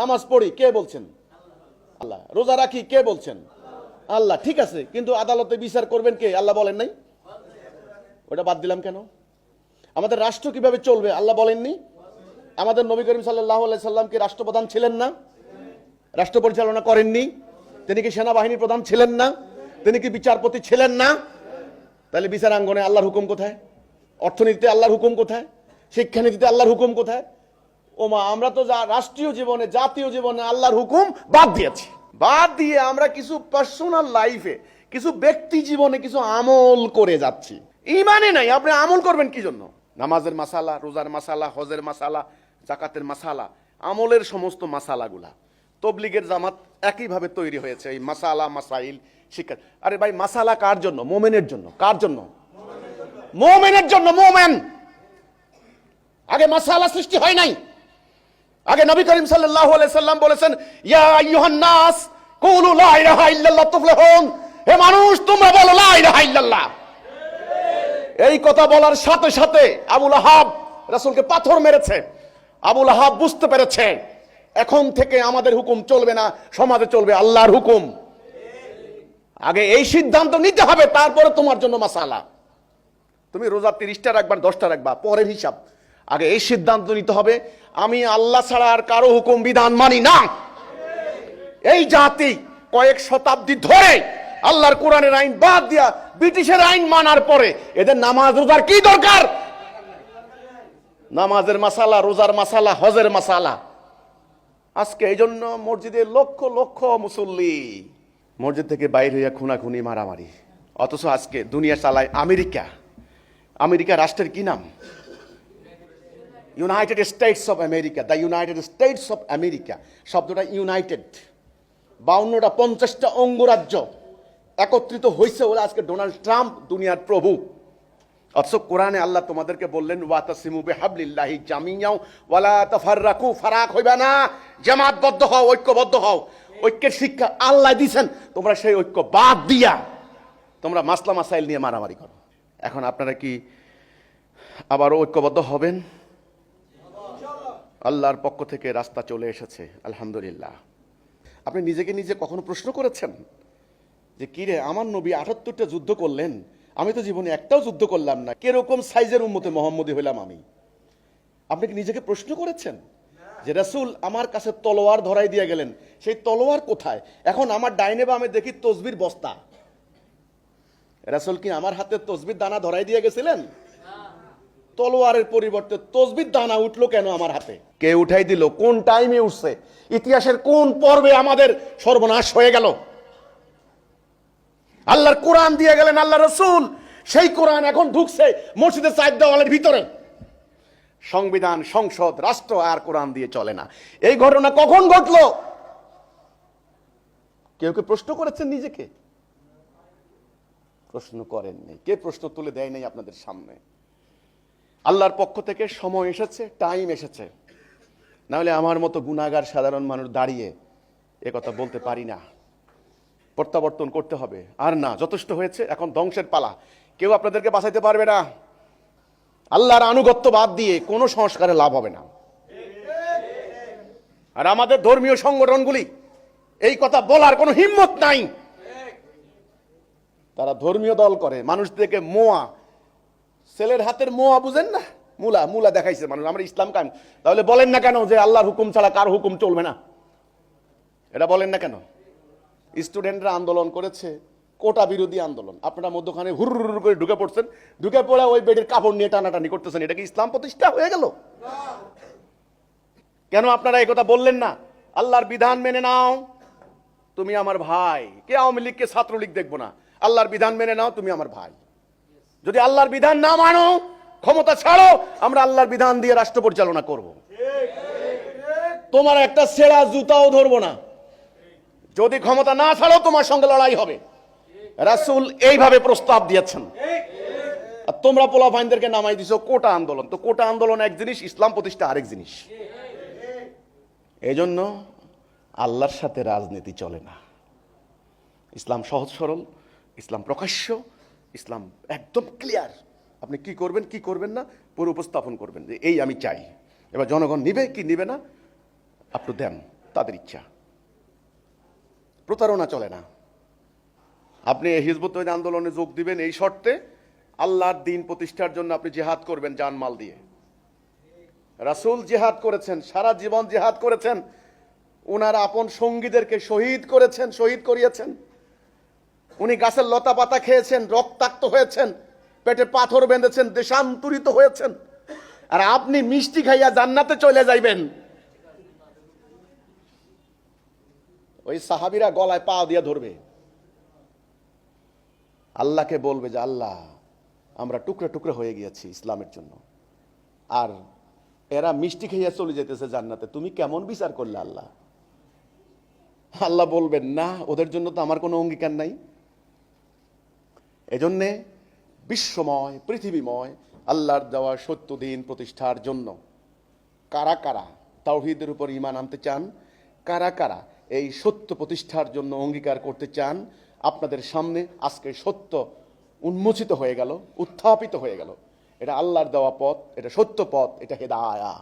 নামাজ পড়ি, কে বলছেন? আল্লাহ। রোজা রাখি, কে বলছেন? আল্লাহ, ঠিক আছে, কিন্তু আদালতে বিচার করবেন কে? আল্লাহ বলেন নাই? ওটা বাদ দিলাম কেন? আমাদের রাষ্ট্র কীভাবে চলবে, আল্লাহ বলেননি আমাদের নবী করিম সাল্লাহ সাল্লাম কি রাষ্ট্রপ্রধান ছিলেন না? রাষ্ট্র পরিচালনা করেননি তিনি কি সেনাবাহিনী প্রধান ছিলেন না? তিনি কি বিচারপতি ছিলেন না? তাহলে বিচারাঙ্গনে আল্লাহর হুকুম কোথায়? অর্থনীতিতে আল্লাহর হুকুম কোথায়? শিক্ষানীতিতে আল্লাহর হুকুম কোথায়? ওমা, আমরা তো যা রাষ্ট্রীয় জীবনে, জাতীয় জীবনে আল্লাহর হুকুম বাদ দিয়েছি। বাদ দিয়ে আমরা কিছু পার্সোনাল লাইফে কিছু ব্যক্তি জীবনে কিছু আমল করে যাচ্ছি। ইমানে নাই, আপনি আমল করবেন কি জন্য? নামাজের মাসালা, রোজার মাসালা, হজের মাসালা, জাকাতের মাসালা, আমলের সমস্ত মাসালাগুলা। তবলিগের জামাত একইভাবে তৈরি হয়েছে, এই মাসালা, মাসাইল, শিক্ষা। আরে ভাই, মাসালা কার জন্য? মোমেনের জন্য। কার জন্য? মোমেনের জন্য, মোমেন! আগে মাসালা সৃষ্টি হয় নাই। আগে নবী করিম আলাইহি সাল্লাম বলেছেন কুলু হে মানুষ, তোমরা বলো এই কথা বলার সাথে সাথে আবুল পাথর মেরেছে। আবুল বুঝতে পেরেছে, এখন থেকে আমাদের হুকুম চলবে না, সমাজে চলবে আল্লাহর হুকুম। আগে এই সিদ্ধান্ত নিতে হবে, তারপরে তোমার জন্য মাসালা। তুমি রোজা তিরিশটা রাখবা, দশটা রাখবা, পরের হিসাব। আগে এই সিদ্ধান্ত নিতে হবে, আমি আল্লাহ ছাড়া আর কারও হুকুম, বিধান মানি না। এই জাতি কয়েক শতাব্দী ধরে আল্লাহর কোরআনের আইন বাদ দিয়া ব্রিটিশের আইন মানার পরে এদের নামাজ রোজার কি দরকার? নামাজের মাসালা, রোজার মাসালা, হজের মাসালা। আজকে এই জন্য মসজিদে লক্ষ লক্ষ মুসল্লি মসজিদ থেকে বাইর হইয়া খুনাখুনি, মারামারি। অথচ আজকে দুনিয়া চালায় আমেরিকা। আমেরিকা রাষ্ট্রের কি নাম? United States of America the United States of America শব্দটা ইউনাইটেড বাউন্নটা পঞ্চাশটা অঙ্গরাজ্য একত্রিত হয়েছে বলে আজকে ডোনাল্ড ট্রাম্প দুনিয়ার প্রভু। অথচ কোরআনে আল্লাহ তোমাদেরকে বললেন, ওয়াতাসিমু বিহাবলিল্লাহি জামিয়াও, ওয়ালা তাফাররাকু, ফারাক হইবে না, জামাতবদ্ধ হও, ঐক্যবদ্ধ হও। ঐক্যের শিক্ষা আল্লাহ দিছেন তোমরা সেই ঐক্য বাদ দিয়া তোমরা মাসলা মাসাইল নিয়ে মারামারি করো। এখন আপনারা কি আবারও ঐক্যবদ্ধ হবেন? আল্লাহর পক্ষ থেকে রাস্তা চলে এসেছে, আলহামদুলিল্লাহ। আপনি নিজেকে নিজে কখনো প্রশ্ন করেছেন? যে কিরে আমার নবী আটাত্তরটা যুদ্ধ করলেন, আমি তো জীবনে একটাও যুদ্ধ করলাম না, কীরকম সাইজের উন্মতে মোহাম্মদী হইলাম আমি? আপনি কি নিজেকে প্রশ্ন করেছেন? যে রাসূল আমার কাছে তলোয়ার ধরাই দিয়ে গেলেন, সেই তলোয়ার কোথায়? এখন আমার ডাইনে বা আমি দেখি তসবির বস্তা। রাসূল কি আমার হাতে তসবির দানা ধরাই দিয়ে গেছিলেন? তলোয়ারের পরিবর্তে তসবির দানা উঠল কেন আমার হাতে? কে উঠাই দিল? কোন টাইমে উঠছে? ইতিহাসের কোন পর্বে আমাদের সর্বনাশ হয়ে গেল? আল্লাহর কোরআন দিয়ে গেলেন আল্লাহ রসুল। সেই কোরআন এখন ঢুকছে মসজিদের চার দেওয়ালের ভিতরে। সংবিধান, সংসদ, রাষ্ট্র আর কোরআন দিয়ে চলে না। এই ঘটনা কখন ঘটলো? কেউ কে প্রশ্ন করেছেন নিজেকে? প্রশ্ন করেননি। কে প্রশ্ন তুলে দেয় নাই আপনাদের সামনে? আল্লাহর পক্ষ থেকে সময় এসেছে টাইম এসেছে। নাহলে আমার মতো গুণাগার সাধারণ মানুষ দাঁড়িয়ে এ কথা বলতে পারি না। প্রত্যাবর্তন করতে হবে। আর না, যথেষ্ট হয়েছে, এখন ধ্বংসের পালা। কেউ আপনাদেরকে বাঁচাইতে পারবে না। আল্লাহর আনুগত্য বাদ দিয়ে কোনো সংস্কারে লাভ হবে না। আর আমাদের ধর্মীয় সংগঠনগুলি, এই কথা বলার কোনো হিম্মত নাই। তারা ধর্মীয় দল করে, মানুষদেরকে মোয়া ছেলের হাতের মোয়া বুঝেন না? মুলা মুলা দেখাইছে মানুষ, আমরা ইসলাম কায়েম। তাহলে বলেন না কেন যে আল্লাহর হুকুম ছাড়া কার হুকুম চলবে না? এটা বলেন না কেন? স্টুডেন্টরা আন্দোলন করেছে, কোটা বিরোধী আন্দোলন। আপনারা মধ্যখানে হুর করে ঢুকে পড়ছেন, ঢুকে পড়ে ওই বেডের কাপড় নিয়ে টানাটানি করতেছেন। এটা কি ইসলাম প্রতিষ্ঠা হয়ে গেল? কেন আপনারা কথা বললেন না? আল্লাহর বিধান মেনে নাও, তুমি আমার ভাই। কে আওয়ামী লীগকে ছাত্রলীগ দেখব না? আল্লাহর বিধান মেনে নাও, তুমি আমার ভাই। যদি আল্লাহর বিধান না মানো, ক্ষমতা ছাড়ো, আমরা আল্লাহর বিধান দিয়ে রাষ্ট্র পরিচালনা করব। তোমার একটা সেরা জুতাও ধরবো না। যদি ক্ষমতা না ছাড়ো, তোমার সঙ্গে লড়াই হবে। রাসূল এইভাবে প্রস্তাব দিয়েছেন। আর তোমরা পোলা ভাইনদেরকে নামাই দিছো, কোটা আন্দোলন। তো কোটা আন্দোলন এক জিনিস, ইসলাম প্রতিষ্ঠা আরেক জিনিস। এই জন্য আল্লাহর সাথে রাজনীতি চলে না। ইসলাম সহজ সরল, ইসলাম প্রকাশ্য ইসলাম একদম ক্লিয়ার আপনি কি করবেন কি করবেন না, পুরো উপস্থাপন করবেন যে এই আমি চাই। এবার জনগণ নিবে, কি নিবে না আপনি দেন তাদের ইচ্ছা। প্রতারণা চলে না। আপনি হিজবুত আন্দোলনে যোগ দিবেন এই শর্তে, আল্লাহর দিন প্রতিষ্ঠার জন্য আপনি জেহাদ করবেন জানমাল দিয়ে। রাসূল জেহাদ করেছেন, সারা জীবন জেহাদ করেছেন ওনার আপন সঙ্গীদেরকে শহীদ করেছেন, শহীদ করিয়েছেন। উনি গাছের লতা পাতা খেয়েছেন, রক্তাক্ত হয়েছেন পেটে পাথর বেঁধেছেন, দেশান্তরিত হয়েছেন। আর আপনি মিষ্টি খাইয়া জান্নাতে চলে যাইবেন। ওই সাহাবিরা গলায় পা দিয়ে ধরবে। আল্লাহকে বলবে যে, আল্লাহ, আমরা টুকরো টুকরো হয়ে গিয়েছি ইসলামের জন্য। আর এরা মিষ্টি খাইয়া চলে যেতেছে জান্নাতে। তুমি কেমন বিচার করলে আল্লাহ? আল্লাহ বলবেন, না, ওদের জন্য তো আমার কোনো অঙ্গীকার নাই। এজন্যে বিশ্বময়, পৃথিবীময়, আল্লাহর দেওয়া সত্য দিন প্রতিষ্ঠার জন্য কারা কারা তাওহিদের উপর ইমান আনতে চান, কারা কারা এই সত্য প্রতিষ্ঠার জন্য অঙ্গীকার করতে চান, আপনাদের সামনে আজকে সত্য উন্মোচিত হয়ে গেল, উত্থাপিত হয়ে গেল। এটা আল্লাহর দেওয়া পথ, এটা সত্য পথ, এটা হেদায়া